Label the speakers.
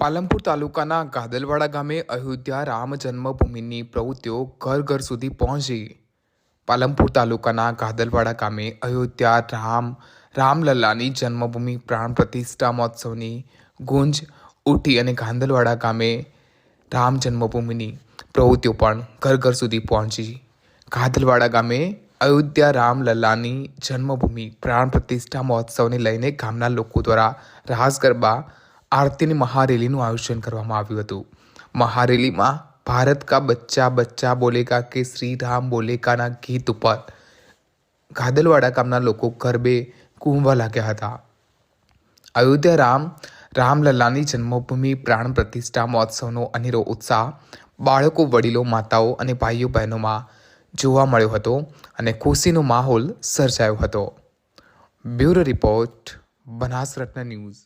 Speaker 1: પાલનપુર તાલુકાના ગાદલવાડા ગામે અયોધ્યા રામ જન્મભૂમિની પ્રવૃત્તિઓ ઘર ઘર સુધી પહોંચી. પાલનપુર તાલુકાના ગાદલવાડા ગામે અયોધ્યા રામ, રામલલ્લાની જન્મભૂમિ પ્રાણ પ્રતિષ્ઠા મહોત્સવની ગુંજ ઉઠી અને ગાંદલવાડા ગામે રામ જન્મભૂમિની પ્રવૃત્તિઓ પણ ઘર ઘર સુધી પહોંચી. ગાદલવાડા ગામે અયોધ્યા રામલલ્લાની જન્મભૂમિ પ્રાણ પ્રતિષ્ઠા મહોત્સવને લઈને ગામના લોકો દ્વારા રાસ ગરબા આરતીની મહારેલીનું આયોજન કરવામાં આવ્યું હતું. મહારેલીમાં ભારત કા બચ્ચા બચ્ચા બોલેગા કે શ્રી રામ બોલેગાના ગીત ઉપર ગાદલવાડા ગામના લોકો ગરબે કુંભવા લાગ્યા હતા. અયોધ્યા રામ, રામલલ્લાની જન્મભૂમિ, પ્રાણ પ્રતિષ્ઠા, મહોત્સવનો અનેરો ઉત્સાહ બાળકો, વડીલો, માતાઓ અને ભાઈઓ, બહેનોમાં જોવા મળ્યો હતો અને ખુશીનો માહોલ સર્જાયો હતો. Bureau report, Banasratna news.